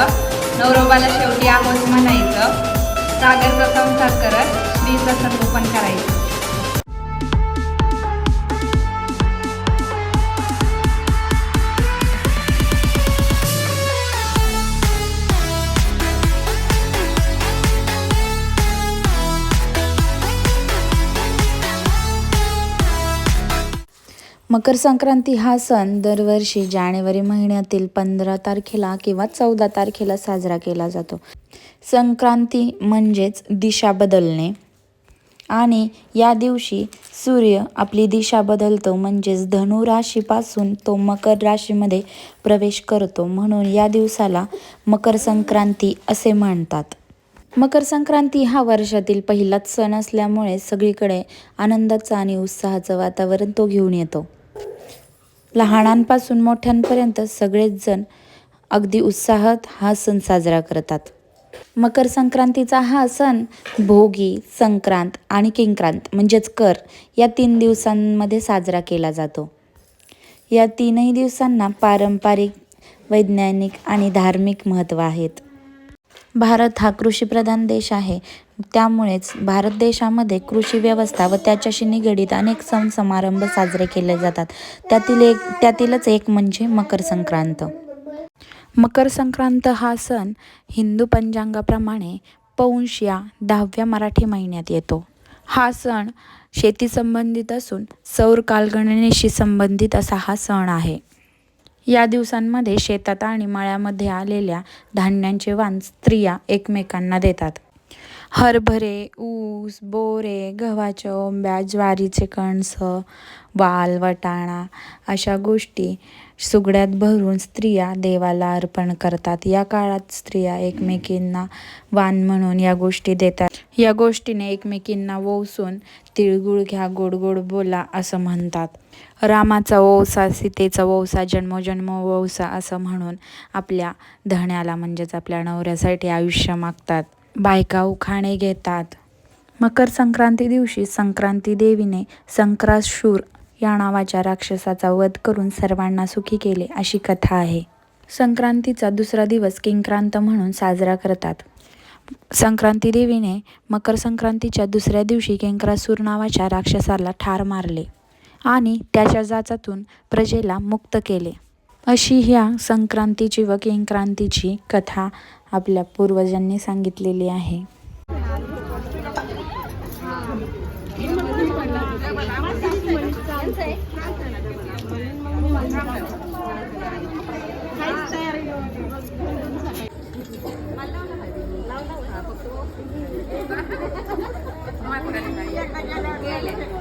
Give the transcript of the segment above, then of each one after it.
करायचं नवरोबाला शेवटी आहोत म्हणायचं. सागरचा संसार करत स्त्रीचं संगोपन करायचं. मकर संक्रांती हा सण दरवर्षी जानेवारी महिन्यातील पंधरा तारखेला किंवा चौदा तारखेला साजरा केला जातो. संक्रांती म्हणजेच दिशा बदलणे. आणि या दिवशी सूर्य आपली दिशा बदलतो म्हणजेच धनु राशीपासून तो मकर राशीमध्ये प्रवेश करतो. म्हणून या दिवसाला मकर संक्रांती असे म्हणतात. मकर संक्रांती हा वर्षातील पहिलाच सण असल्यामुळे सगळीकडे आनंदाचं आणि उत्साहाचं वातावरण तो घेऊन येतो. लहानांपासून मोठ्यांपर्यंत सगळेच जण अगदी उत्साहात हा सण साजरा करतात. मकर संक्रांतीचा हा सण भोगी संक्रांत आणि किंक्रांत म्हणजेच कर या तीन दिवसांमध्ये साजरा केला जातो. या तीनही दिवसांना पारंपरिक वैज्ञानिक आणि धार्मिक महत्त्व आहेत. भारत हा कृषीप्रधान देश आहे. त्यामुळेच भारत देशामध्ये कृषी व्यवस्था व त्याच्याशी निगडीत अनेक सण समारंभ साजरे केले जातात. त्यातील एक त्यातीलच एक म्हणजे मकर संक्रांत. मकर संक्रांत हा सण हिंदू पंचांगाप्रमाणे पौंश या दहाव्या मराठी महिन्यात येतो. हा सण शेती संबंधित असून सौर कालगणनेशी संबंधित असा हा सण आहे. या दिवसांमध्ये शेतात आणि मळ्यामध्ये आलेल्या धान्यांचे वाण स्त्रिया एकमेकांना देतात. हरभरे ऊस बोरे गव्हाच्या ओंब्या ज्वारीचे कणस वाल वटाणा अशा गोष्टी सुगड्यात भरून स्त्रिया देवाला अर्पण करतात. या काळात स्त्रिया एकमेकींना वाण म्हणून या गोष्टी देतात. या गोष्टीने एकमेकींना ओवसून तिळगुळ घ्या गोड गोड बोला असं म्हणतात. रामाचा ओवसा सीतेचा ओवसा जन्मोजन्म ओवसा असं म्हणून आपल्या धण्याला म्हणजेच आपल्या नवऱ्यासाठी आयुष्य मागतात. बायका उखाणे घेतात. मकर संक्रांती दिवशी संक्रांती देवीने संक्राशूर या नावाच्या राक्षसाचा वध करून सर्वांना सुखी केले अशी कथा आहे. संक्रांतीचा दुसरा दिवस किंक्रांत म्हणून साजरा करतात. संक्रांती देवीने मकर संक्रांतीच्या दुसऱ्या दिवशी किंक्रासूर नावाच्या राक्षसाला ठार मारले आणि त्याच्या जाचातून प्रजेला मुक्त केले. अशी ह्या संक्रांतीची व किंक्रांतीची कथा आपल्या पूर्वजांनी सांगितलेली आहे.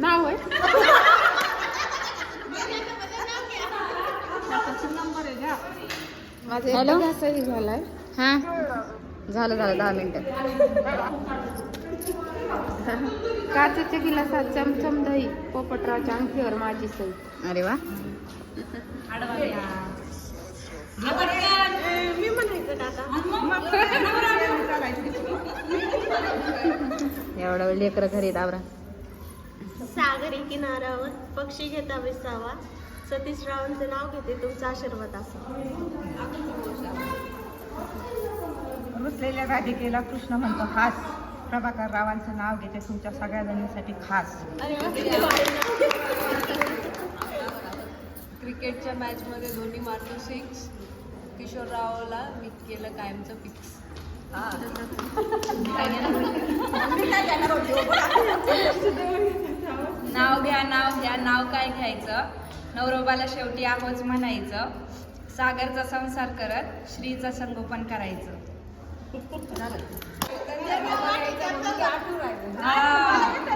नाव आहे? हॅलो? सही झालाय. हां. झालं झालं दहा मिनटं. काचेच्या गिलासात चमचम दही पोपटरावच्या अंगठीवर माझी सही अरे वा. एवढा वेळ लेकरं घरी दाबरा सागरी किनाऱ्यावर पक्षी घेता विसावा सतीश रावांचे नाव घेते तुमचा आशीर्वाद असा. रुसलेल्या राधिकेला कृष्ण म्हणतो खास. प्रभाकर रावांचं नाव घेते तुमच्या सगळ्या जणींसाठी खास. क्रिकेटच्या मॅचमध्ये धोनी मारतो सिक्स किशोररावला मी केलं कायमचं फिक्स नाव घ्या नाव घ्या नाव काय घ्यायचं? नवरोबाला शेवटी आहोच म्हणायचं. सागरचा संसार करत श्रीचं संगोपन करायचं.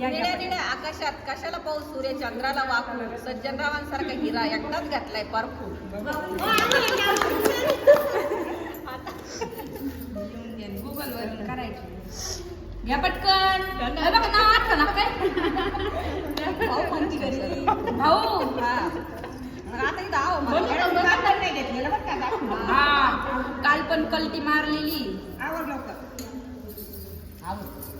निड्या निड्या आकाशात कशाला पाऊस सूर्य चंद्राला वाकू सज्जनरावांसारखा हिरा एकटाच घातलाय परफू गुगल करायची घ्या पटकन बघा, नाव आठवण काय? भाऊ आता इथं आहो मला. काल पण कलटी मारलेली. आवर लवकर.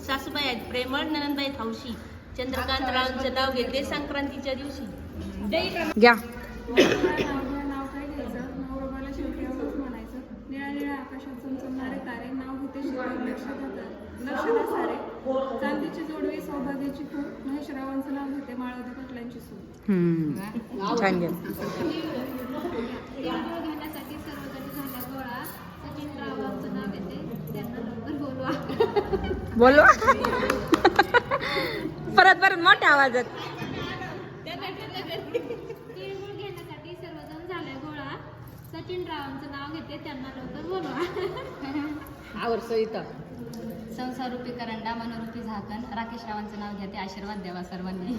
सासूबाई आहेत प्रेमळ ननंदबाई हौशी चंद्रकांत रावांचं नाव घेते संक्रांतीच्या दिवशी. घ्या. छान घेण्यासाठी सर्वजण झाल्या गोळा. सचिन रावांचं नाव घेते. त्यांना बोलवा. परत परत मोठ्या आवाजात. तिळगुळ घेण्यासाठी सर्वजण झाल्या गोळा सचिन रावांचं नाव घेते त्यांना लवकर बोलवा सहिता संसारूपी करंडा मनोरूपी झाकण. राकेश रावांचं नाव घेते आशीर्वाद द्यावा सर्वांनी.